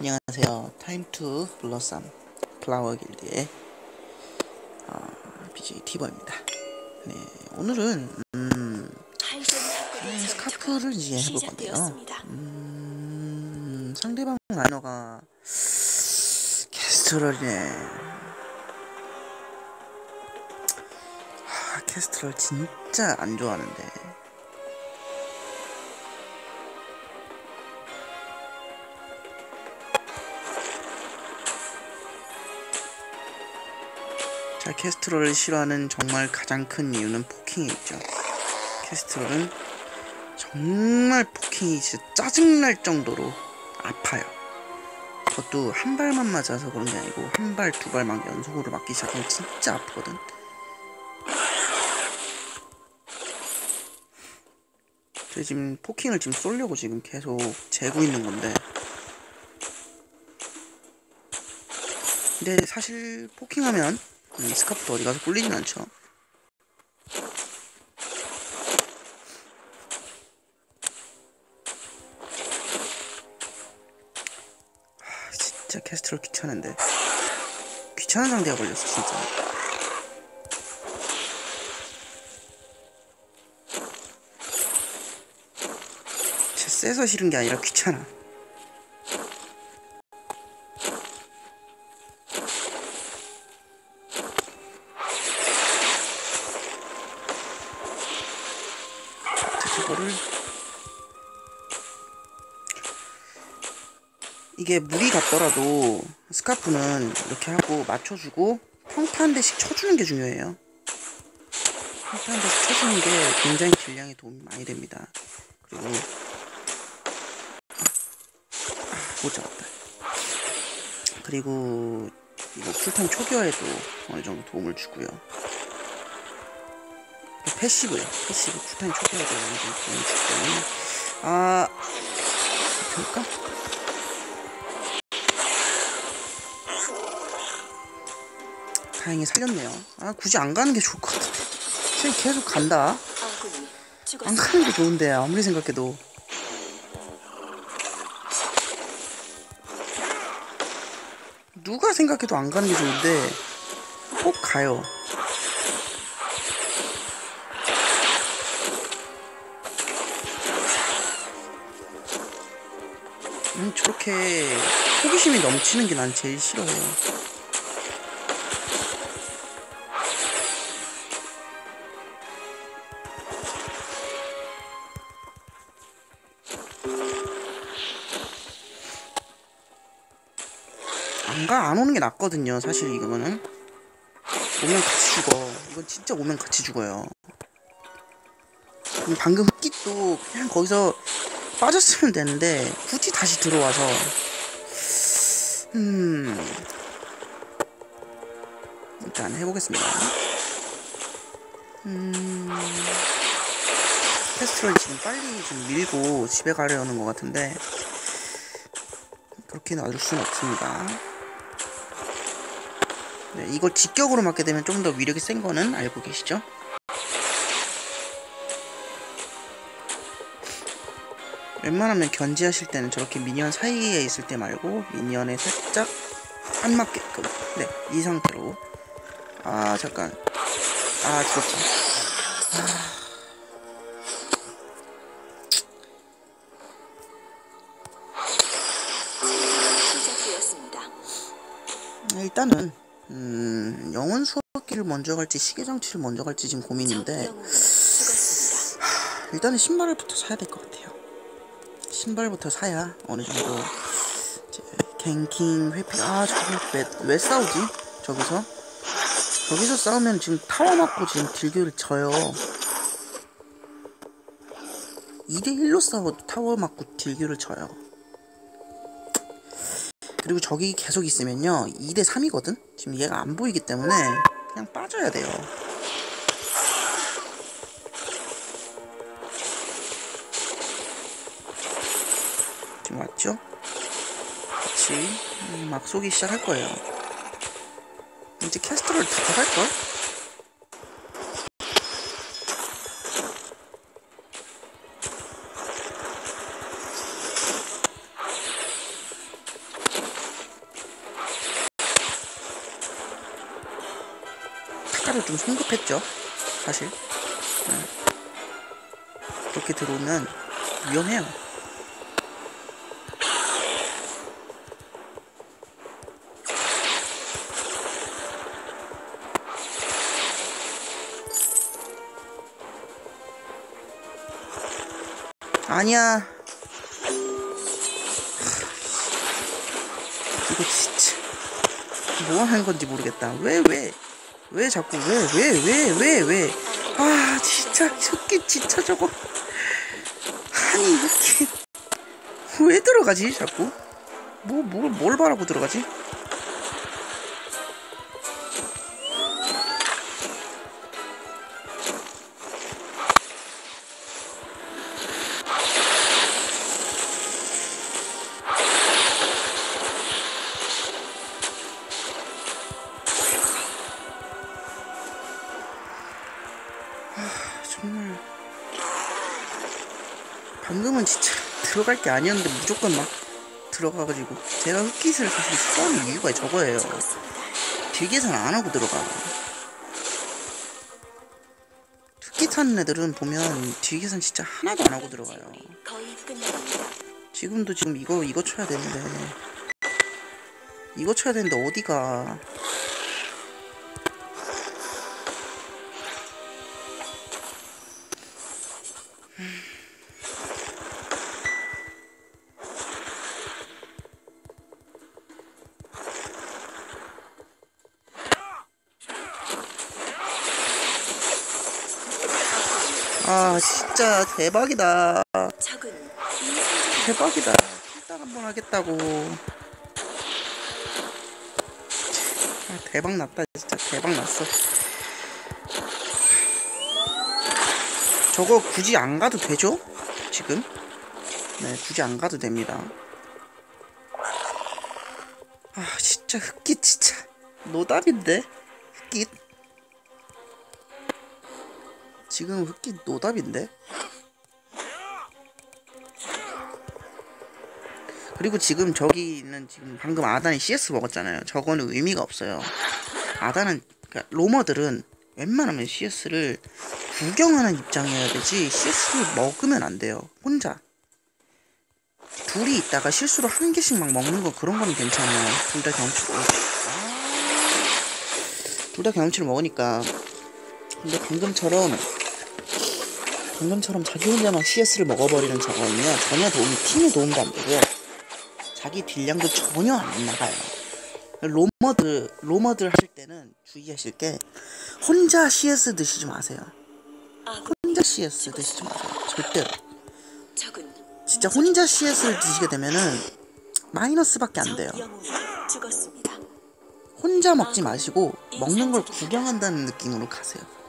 안녕하세요. 타임 투 블러썸 플라워 길드의 어, BJ 티버입니다. 네, 오늘은 음, 네, 스카프를 이제 해볼 건데요. 음, 상대방 라이너가 캐스트를 네, 하, 캐스트를 진짜 안 좋아하는데 자, 캐스트롤을 싫어하는 정말 가장 큰 이유는 포킹에 있죠. 캐스트롤은 정말 포킹이 진짜 짜증날 정도로 아파요. 그것도 한 발만 맞아서 그런 게 아니고 한 발, 두 발 막 연속으로 맞기 시작하면 진짜 아프거든. 제가 지금 포킹을 지금 쏠려고 지금 계속 재고 있는 건데 근데 사실 포킹하면 음, 스카프도 어디 가서 꿀리진 않죠. 하, 진짜 캐스트를 귀찮은데 귀찮은 상대가 걸렸어 진짜. 세서 싫은 게 아니라 귀찮아. 이게 물이 갔더라도 스카프는 이렇게 하고 맞춰주고 한 대씩 쳐주는 게 중요해요. 한 대씩 쳐주는 게 굉장히 질량에 도움이 많이 됩니다. 그리고 아, 못 잡았다. 그리고 이거 풀타임 초기화에도 어느 정도 도움을 주고요. 패시브요. 패시브 풀타임 초기화에도 어느 정도 도움을 때문에 아 될까? 다행히 살렸네요. 아 굳이 안 가는 게 좋을 것 같은데. 쟤 계속 간다. 안 가는 게 좋은데 아무리 생각해도. 누가 생각해도 안 가는 게 좋은데 꼭 가요. 음, 저렇게 호기심이 넘치는 게 난 제일 싫어요. 안 오는 게 낫거든요. 사실 이거는. 오면 같이 죽어. 이건 진짜 오면 같이 죽어요. 방금 흑깃도 그냥 거기서 빠졌으면 되는데 굳이 다시 들어와서 음 일단 해보겠습니다. 음 테스트를 지금 빨리 좀 밀고 집에 가려는 것 같은데 그렇게 놔둘 수는 없습니다. 네, 이걸 직격으로 맞게 되면 좀 더 위력이 센 거는 알고 계시죠? 웬만하면 견제하실 때는 저렇게 미니언 사이에 있을 때 말고 미니언에 살짝 안 맞게끔 네 이 상태로. 아 잠깐. 아 죽었다. 아... 일단은 음, 영혼 수업기를 먼저 갈지 시계장치를 먼저 갈지 지금 고민인데 하, 일단은 신발을부터 사야 될 것 같아요. 신발부터 사야 어느 정도 갱킹 회피 아 저거 왜, 왜 싸우지? 저기서? 저기서 싸우면 지금 타워 맞고 지금 딜교를 져요. 2대1로 싸워도 타워 맞고 딜교를 져요 그리고 저기 계속 있으면요 2대 3이거든 지금 얘가 안 보이기 때문에 그냥 빠져야 돼요 지금 왔죠? 같이 음, 막 쏘기 시작할 거예요 이제 캐스터를 다 갈걸? 성급했죠. 사실. 네. 그렇게 들어오면 위험해요. 아니야. 이거 진짜 뭐 하는 건지 모르겠다. 왜 왜? 왜 자꾸 왜 왜 왜 왜 왜? 아 진짜 흑기 진짜 저거 아니 흑기 왜 들어가지 자꾸? 뭐뭘 뭘 바라고 들어가지? 들어갈 게 아니었는데 무조건 막 들어가가지고 제가 흑깃을 사실 써는 이유가 저거예요. 딜 계산 안 하고 들어가 흑깃 하는 애들은 보면 딜 계산 진짜 하나도 안 하고 들어가요. 지금도 지금 이거 이거 쳐야 되는데. 이거 쳐야 되는데 어디가 진짜 대박이다 대박이다. 일단 한번 하겠다고. 아, 대박 났다. 진짜 대박 났어. 저거 굳이 안 가도 되죠? 지금? 네, 굳이 안 가도 됩니다. 아, 진짜 흑깃 진짜 노답인데? 흑깃. 지금 흑깃 노답인데? 그리고 지금 저기는 지금 방금 아단이 CS 먹었잖아요. 저거는 의미가 없어요. 아단은 그러니까 로머들은 웬만하면 CS를 구경하는 입장이어야 되지 CS를 먹으면 안 돼요. 혼자. 둘이 있다가 실수로 한 개씩 막 먹는 거 그런 건 괜찮아요. 둘 다 경치로. 둘다 경치를 먹으니까. 근데 방금처럼 방금처럼 자기 혼자 막 CS를 먹어버리는 저거는요 전혀 도움이 팀에 도움도 안 되고요. 자기 딜량도 전혀 안 나가요. 로머들 로머들 하실 때는 주의하실 게 혼자 CS 드시지 마세요. 아군 혼자 CS 드시지 마세요. 절대로. 진짜 혼자 CS를 드시게 되면은 마이너스밖에 안 돼요. 혼자 먹지 마시고 먹는 걸 구경한다는 느낌으로 가세요.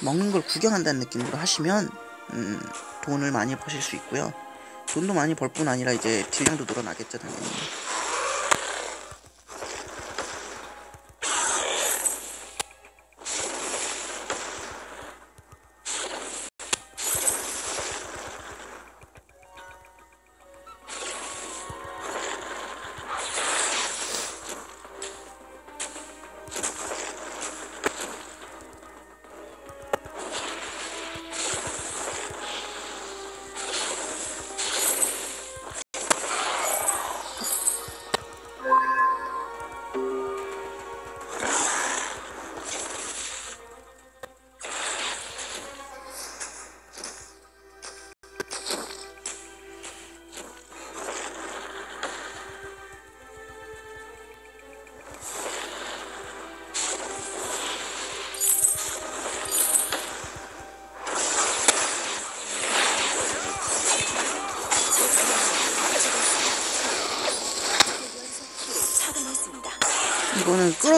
먹는 걸 구경한다는 느낌으로 하시면 음, 돈을 많이 버실 수 있고요. 돈도 많이 벌 뿐 아니라 이제 딜량도 늘어나겠죠 당연히.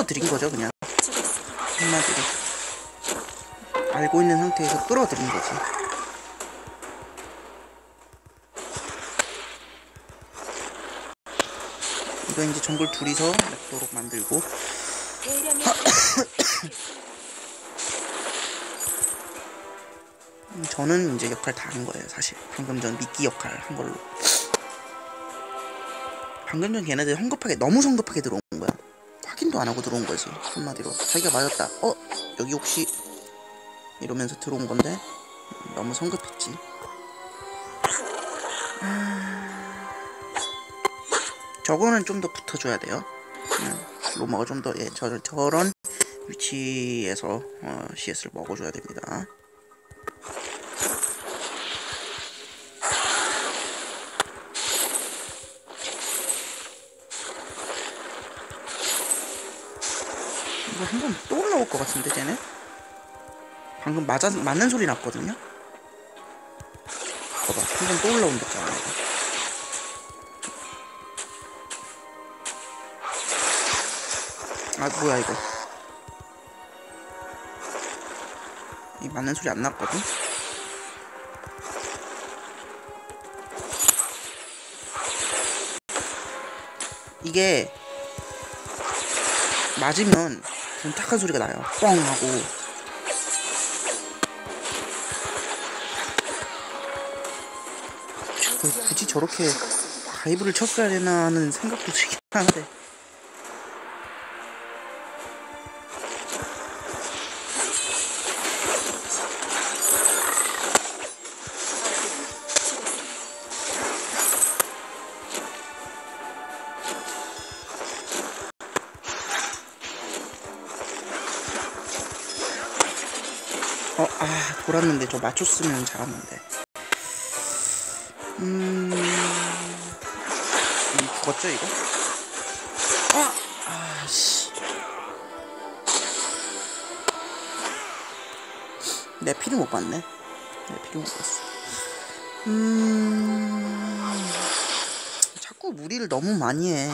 끌어들인 거죠 그냥. 한마디로 알고 있는 상태에서 끌어들인 거지. 이거 이제 정글 둘이서 맵도록 만들고 저는 이제 역할 다 한 거예요 사실 방금 전 미끼 역할 한 걸로 방금 전 걔네들 성급하게 너무 성급하게 들어온 확 확인도 안 하고 들어온 거지 한마디로. 자기가 맞았다. 어? 여기 혹시 이러면서 들어온 건데? 음, 너무 성급했지. 아, 저거는 좀 더 붙어줘야 돼요. 음, 로마가 좀 더 예, 저, 저런 위치에서 어, CS를 먹어줘야 됩니다 번또 올라올 것 같은데 쟤네? 방금 맞아 맞는 소리 났거든요. 봐봐 한번또 올라온댔잖아. 이거. 아 뭐야 이거? 이 맞는 소리 안 났거든. 이게 맞으면 좀 탁한 소리가 나요. 뻥 하고. 영웅이 굳이 저렇게. 가이브를 쳤어야 되나 하는 생각도 들긴 하는데. 저 맞췄으면 잘했는데. 음, 음, 죽었죠 이거? 아, 아, 씨. 내 피를 못 봤네. 내 피를 못 봤어. 음, 자꾸 무리를 너무 많이 해.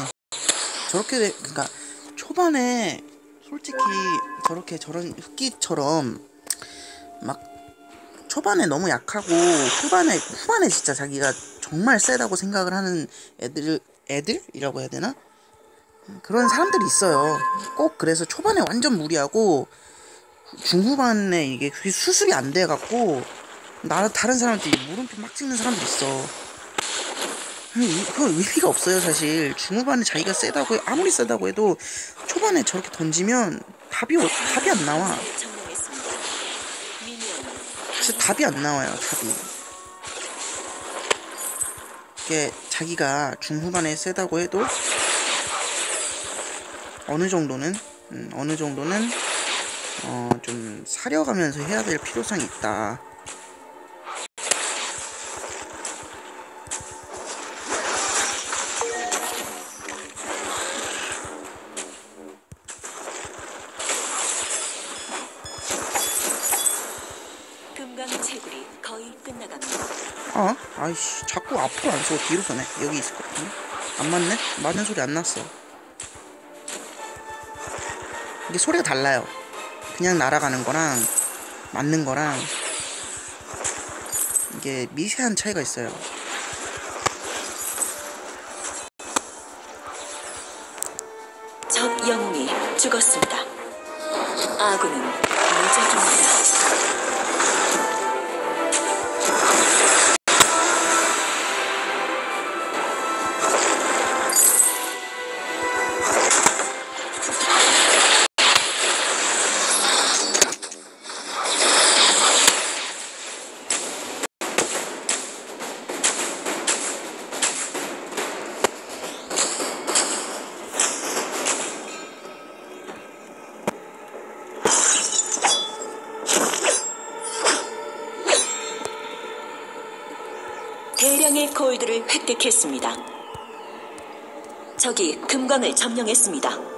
저렇게 돼- 그러니까 초반에 솔직히 저렇게 저런 흑기처럼 막 초반에 너무 약하고 후반에 후반에 진짜 자기가 정말 세다고 생각을 하는 애들 애들이라고 해야 되나 그런 사람들이 있어요. 꼭 그래서 초반에 완전 무리하고 중후반에 이게 수습이 안 돼 갖고 나 다른 사람들이 물음표 막 찍는 사람도 있어. 음, 그건 의미가 없어요 사실 중후반에 자기가 세다고 해- 아무리 세다고 해도 초반에 저렇게 던지면 답이 어- 답이 안 나와 진짜 답이 안 나와요 답이. 이게 자기가 중후반에 세다고 해도 어느 정도는 음, 어느 정도는 어, 좀 사려가면서 해야 될 필요성이 있다 어? 아이씨 자꾸 앞으로 안 쏘고 뒤로 쏘네. 여기 있을 거거든 안 맞네? 맞는 소리 안 났어. 이게 소리가 달라요. 그냥 날아가는 거랑 맞는 거랑 이게 미세한 차이가 있어요. 적 영웅이 죽었습니다. 아군은 획득했습니다. 적이 금광을 점령했습니다.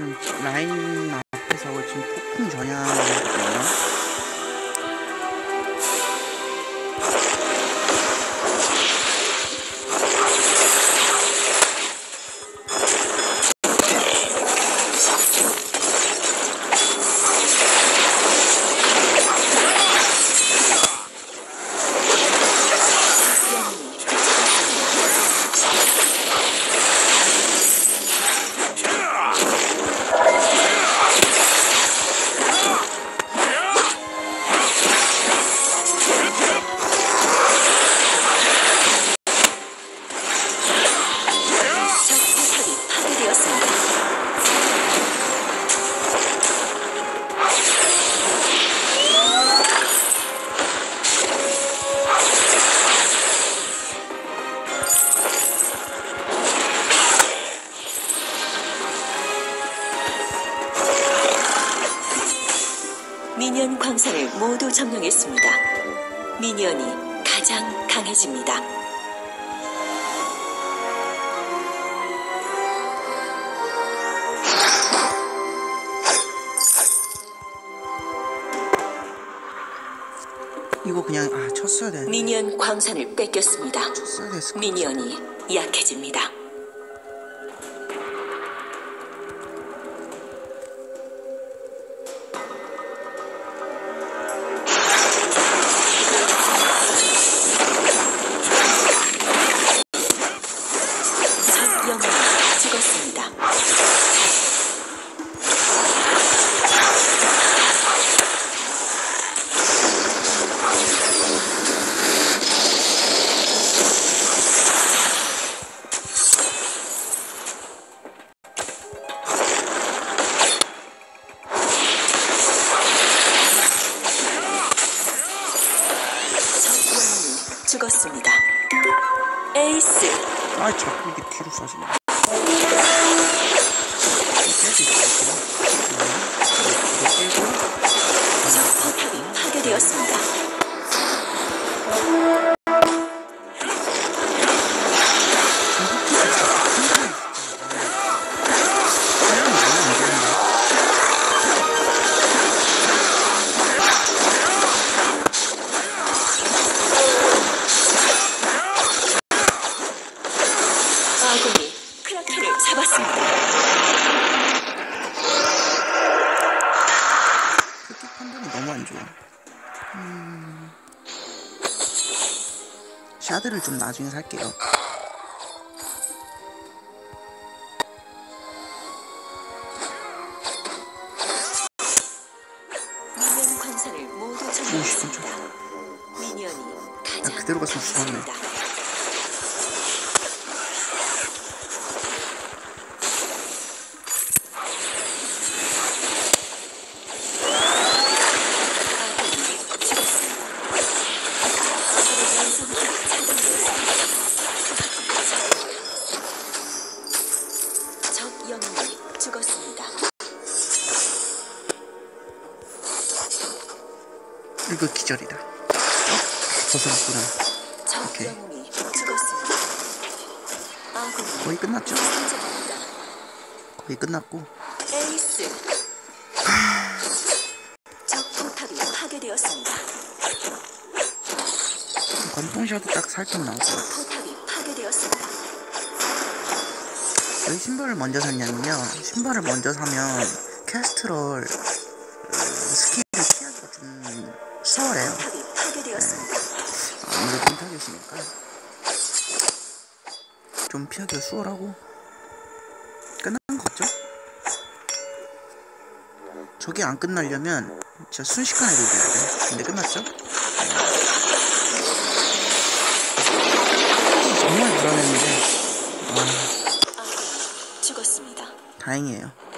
지금 라인 앞에서 지금 폭풍 전야거든요. 그냥 아 쳤어야 돼. 미니언 광산을 뺏겼습니다. 쳤어야 됐을 것 미니언이 약해집니다. 자꾸 좀 나중에 살게요. 벗어났구나. 적 오케이. 거의 끝났죠? 거의 끝났고. 에이스. 적 포탑이 파괴되었습니다. 건통 샤드 딱 살짝 파괴되었습니다. 왜 신발을 먼저 샀냐면요. 신발을 먼저 사면 캐스트롤 좀 피하기가 수월하고 끝난 거 같죠? 저게 안 끝나려면 진짜 순식간에 녹여야 돼. 근데 끝났죠? 정말 불안했는데 아, 아군이 죽었습니다. 다행이에요.